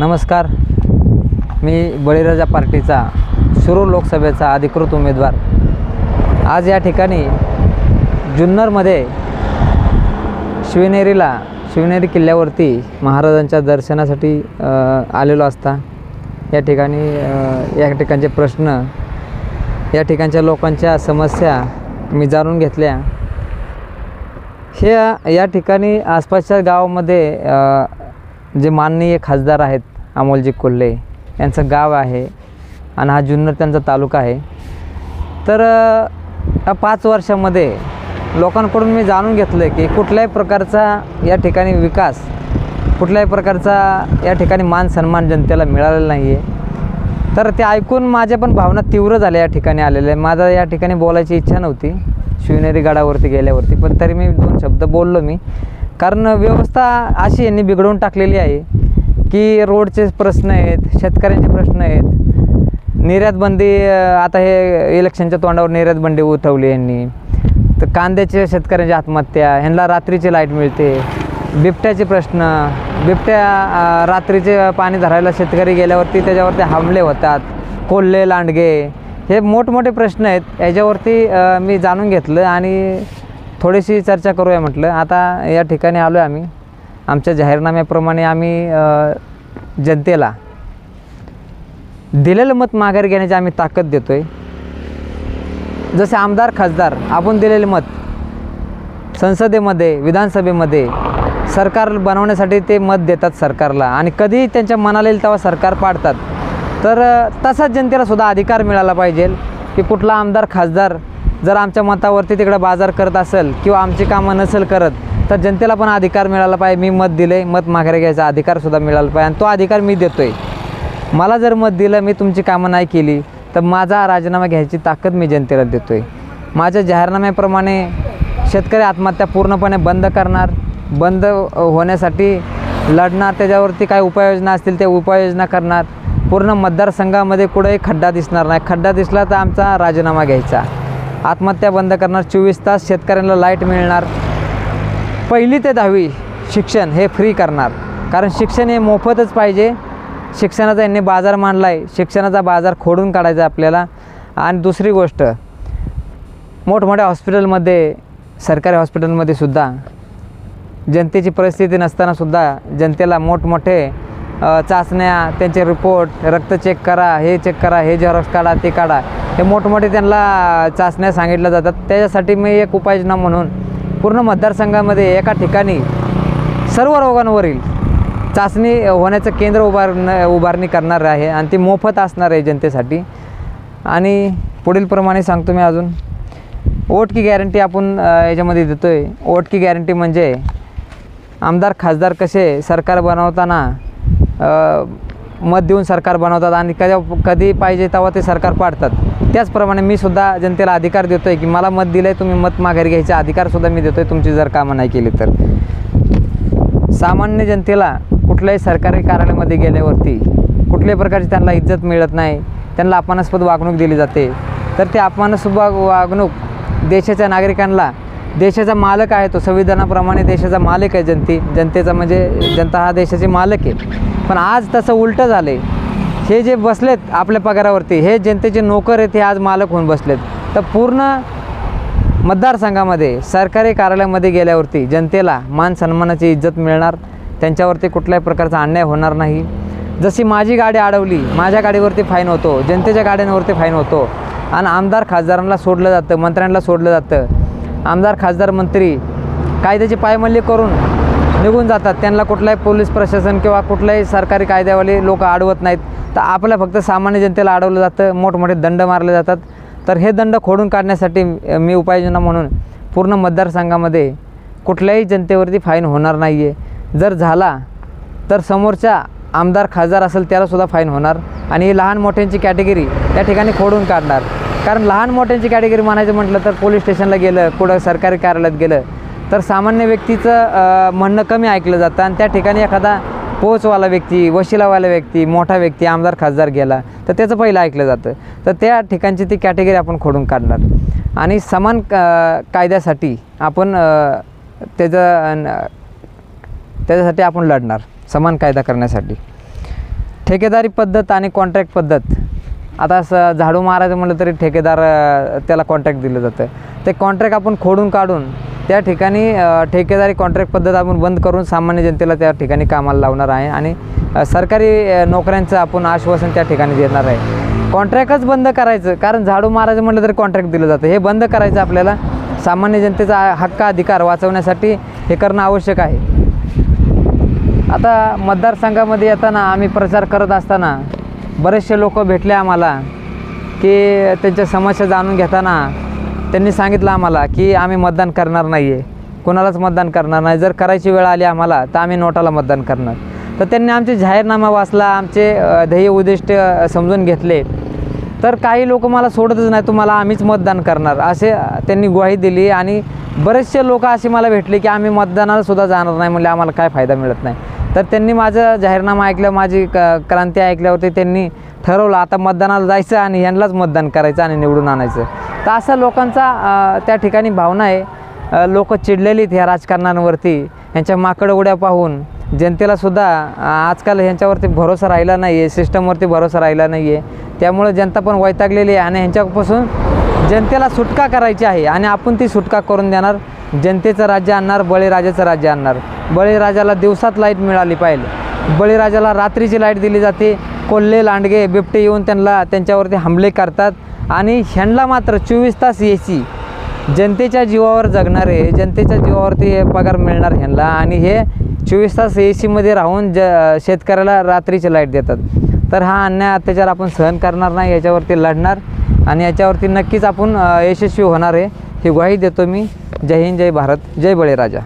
नमस्कार. मी बळीराजा पार्टीचा शिरूर लोकसभेचा अधिकृत उमेदवार. आज या ठिकाणी जुन्नरमध्ये शिवनेरीला शिवनेरी किल्ल्यावरती महाराजांच्या दर्शनासाठी आलेलो असता. या ठिकाणी या ठिकाणचे प्रश्न या ठिकाणच्या लोकांच्या समस्या मी जाणून घेतल्या. हे या ठिकाणी आसपासच्या गावामध्ये जे माननीय खासदार आहेत अमोलजी कोल्हे यांचं गाव आहे आणि हा जुन्नर त्यांचा तालुका आहे. तर या पाच वर्षामध्ये लोकांकडून मी जाणून घेतलं की कुठल्याही प्रकारचा या ठिकाणी विकास कुठल्याही प्रकारचा या ठिकाणी मान सन्मान जनतेला मिळालेला नाही आहे तर ते ऐकून माझ्या पण भावना तीव्र झाल्या या ठिकाणी आलेल्या. माझा या ठिकाणी बोलायची इच्छा नव्हती शिवनेरी गडावरती गेल्यावरती पण तरी मी दोन शब्द बोललो मी. कारण व्यवस्था अशी यांनी बिघडवून टाकलेली आहे की रोडचे प्रश्न आहेत शेतकऱ्यांचे प्रश्न आहेत. निर्यात बंदी आता हे इलेक्शनच्या तोंडावर निर्यात बंदी उठवली यांनी. तर कांद्याचे शेतकऱ्यांची आत्महत्या ह्यांना रात्रीची लाइट मिळते. बिबट्याचे प्रश्न बिबट्या रात्रीचे पाणी धरायला शेतकरी गेल्यावरती त्याच्यावरती हमले होतात कोल्हे लांडगे. हे मोठमोठे प्रश्न आहेत याच्यावरती मी जाणून घेतलं आणि थोडीशी चर्चा करूया म्हटलं. आता या ठिकाणी आलो आहे आम्ही. आमच्या जाहीरनाम्याप्रमाणे आम्ही जनतेला दिलेलं मत माघारी घेण्याची आम्ही ताकद देतो आहे जसे आमदार खासदार आपण दिलेले मत संसदेमध्ये विधानसभेमध्ये सरकार बनवण्यासाठी ते मत देतात सरकारला. आणि कधीही त्यांच्या मनाला येईल तेव्हा सरकार पाडतात. तर तसाच जनतेला सुद्धा अधिकार मिळाला पाहिजे की कुठला आमदार खासदार जर आमच्या मतावरती तिकडं बाजार करत असेल किंवा आमची कामं नसेल करत तर जनतेला पण अधिकार मिळाला पाहिजे. मी मत दिले मत माघारी घ्यायचा अधिकारसुद्धा मिळाला पाहिजे आणि तो अधिकार मी देतो आहे मला जर मत दिलं मी तुमची कामं नाही केली तर माझा राजीनामा घ्यायची ताकद मी जनतेला देतो आहे माझ्या जाहीरनाम्याप्रमाणे शेतकरी आत्महत्या पूर्णपणे बंद करणार बंद होण्यासाठी लढणार त्याच्यावरती काय उपाययोजना असतील त्या उपाययोजना करणार. पूर्ण मतदारसंघामध्ये कुठेही खड्डा दिसणार नाही. खड्डा दिसला तर आमचा राजीनामा घ्यायचा. आत्महत्या बंद करणार चोवीस तास शेतकऱ्यांना लाइट मिळणार. पहिली ते दहावी शिक्षण हे फ्री करणार. कारण शिक्षण हे मोफतच पाहिजे. शिक्षणाचा यांनी बाजार मांडला आहे शिक्षणाचा बाजार खोडून काढायचा आपल्याला. आणि दुसरी गोष्ट मोठमोठ्या हॉस्पिटलमध्ये सरकारी हॉस्पिटलमध्ये सुद्धा जनतेची परिस्थिती नसतानासुद्धा जनतेला मोठमोठे चाचण्या त्यांचे रिपोर्ट रक्त चेक करा हे चेक करा हे झेरॉक्स काढा ते काढा. हे मोठमोठे त्यांना चाचण्या सांगितल्या जातात. त्याच्यासाठी मी एक उपाययोजना म्हणून पूर्ण मतदारसंघामध्ये एका ठिकाणी सर्व रोगांवरील चाचणी होण्याचं केंद्र उभारण उभारणी करणार आहे आणि ती मोफत असणार आहे जनतेसाठी. आणि पुढीलप्रमाणे सांगतो मी अजून. ओट की गॅरंटी आपण याच्यामध्ये देतो आहे ओट की गॅरंटी म्हणजे आमदार खासदार कसे सरकार बनवताना मत देऊन सरकार बनवतात आणि कधी कधी पाहिजे तेव्हा ते सरकार पाडतात. त्याचप्रमाणे मी सुद्धा जनतेला अधिकार देतो आहे की मला मत दिलं आहे तुम्ही मत माघारी घ्यायचा अधिकारसुद्धा मी देतो आहे तुमची जर कामं नाही केली तर. सामान्य जनतेला कुठल्याही सरकारी कार्यालयामध्ये गेल्यावरती कुठल्याही प्रकारची त्यांना इज्जत मिळत नाही त्यांना अपमानास्पद वागणूक दिली जाते. तर ते अपमानास्पद वागणूक देशाच्या नागरिकांना देशाचा मालक आहे तो. संविधानाप्रमाणे देशाचा मालक आहे जनते. जनतेचा म्हणजे जनता हा देशाचे मालक आहे. पण आज तसं उलटं झालं आहे हे जे बसलेत आपल्या पगारावरती हे जनतेचे नोकर आहेत हे आज मालक होऊन बसलेत. तर पूर्ण मतदारसंघामध्ये सरकारी कार्यालयामध्ये गेल्यावरती जनतेला मान सन्मानाची इज्जत मिळणार. त्यांच्यावरती कुठल्याही प्रकारचा अन्याय होणार नाही. जशी माझी गाडी अडवली माझ्या गाडीवरती फाईन होतो. जनतेच्या गाड्यांवरती फाईन होतो. आणि आमदार खासदारांना सोडलं जातं मंत्र्यांना सोडलं जातं. आमदार खासदार मंत्री कायद्याची पायमल्ली करून निघून जातात. त्यांना कुठलाही पोलीस प्रशासन किंवा कुठल्याही सरकारी कायद्यावाले लोक अडवत नाहीत. तर आपल्या फक्त सामान्य जनतेला अडवलं जातं. मोठमोठे दंड मारले जातात. तर हे दंड खोडून काढण्यासाठी मी उपाययोजना म्हणून पूर्ण मतदारसंघामध्ये कुठल्याही जनतेवरती फाईन होणार नाही आहे जर झाला तर समोरच्या आमदार खासदार असेल त्यालासुद्धा फाईन होणार आणि लहान मोठ्यांची कॅटेगरी त्या ठिकाणी खोडून काढणार. कारण लहान मोठ्यांची कॅटेगरी म्हणायचं म्हटलं तर पोलीस स्टेशनला गेलं कुठं सरकारी कार्यालयात गेलं तर सामान्य व्यक्तीचं म्हणणं कमी ऐकलं जातं आणि त्या ठिकाणी एखादा पोचवाला व्यक्ती वशिलावाला व्यक्ती मोठा व्यक्ती आमदार खासदार गेला तर त्याचं पहिलं ऐकलं जातं. तर त्या ठिकाणची ती कॅटेगरी आपण खोडून काढणार. आणि समान कायद्यासाठी आपण त्याचं त्याच्यासाठी आपण लढणार समान कायदा करण्यासाठी. ठेकेदारी पद्धत आणि कॉन्ट्रॅक्ट पद्धत. आता स झाडू मारायचं म्हटलं तरी ठेकेदार त्याला कॉन्ट्रॅक्ट दिलं जातं. ते कॉन्ट्रॅक्ट आपण खोडून काढून त्या ठिकाणी ठेकेदारी कॉन्ट्रॅक्ट पद्धत आपण बंद करून सामान्य जनतेला त्या ठिकाणी कामाला लावणार आहे आणि सरकारी नोकऱ्यांचं आपण आश्वासन त्या ठिकाणी देणार आहे. कॉन्ट्रॅक्टच बंद करायचं कारण झाडू मारायचं म्हटलं तरी कॉन्ट्रॅक्ट दिलं जातं. हे बंद करायचं आपल्याला सामान्य जनतेचा हक्क अधिकार वाचवण्यासाठी हे करणं आवश्यक आहे. आता मतदारसंघामध्ये येताना आम्ही प्रचार करत असताना बरेचसे लोक भेटले आम्हाला की त्यांच्या समस्या जाणून घेताना त्यांनी सांगितलं आम्हाला की आम्ही मतदान करणार नाही आहे कोणालाच मतदान करणार नाही. जर करायची वेळ आली आम्हाला तर आम्ही नोटाला मतदान करणार. तर त्यांनी आमचे जाहीरनामा वाचला आमचे ध्येय उद्दिष्ट समजून घेतले. तर काही लोक मला सोडतच नाही तुम्हाला आम्हीच मतदान करणार असे त्यांनी ग्वाही दिली. आणि बरेचसे लोक असे मला भेटले की आम्ही मतदानाला सुद्धा जाणार नाही म्हणजे आम्हाला काय फायदा मिळत नाही. तर त्यांनी माझं जाहीरनामा ऐकलं माझी क क्रांती ऐकल्यावरती त्यांनी ठरवलं आता मतदानाला जायचं आणि ह्यांनाच मतदान करायचं आणि निवडून आणायचं. तर असा लोकांचा त्या ठिकाणी भावना आहे. लोक चिडलेली ह्या राजकारणांवरती ह्यांच्या माकड उड्या पाहून. जनतेलासुद्धा आजकाल ह्यांच्यावरती भरोसा राहिला नाही आहे सिस्टमवरती भरोसा राहिला नाही आहे त्यामुळे जनता पण वैतागलेली आहे आणि ह्यांच्यापासून जनतेला सुटका करायची आहे आणि आपण ती सुटका करून देणार. जनतेचं राज्य आणणार बळीराजाचं राज्य आणणार. बळीराजाला दिवसात लाइट मिळाली पाहिजे. बळीराजाला रात्रीची लाइट दिली जाते. कोल्हे लांडगे बिबटे येऊन त्यांना त्यांच्यावरती हमले करतात. आणि ह्यांना मात्र चोवीस तास ए सी जनतेच्या जीवावर जगणारे जनतेच्या जीवावरती हे पगार मिळणार ह्यांना. आणि हे चोवीस तास ए सीमध्ये राहून ज शेतकऱ्याला रात्रीची लाइट देतात. तर हा अन्याय अत्याचार आपण सहन करणार नाही याच्यावरती लढणार. आणि याच्यावरती नक्कीच आपण यशस्वी होणार आहे. ही ग्वाही देतो मी. जय हिंद जय भारत जय बळीराजा.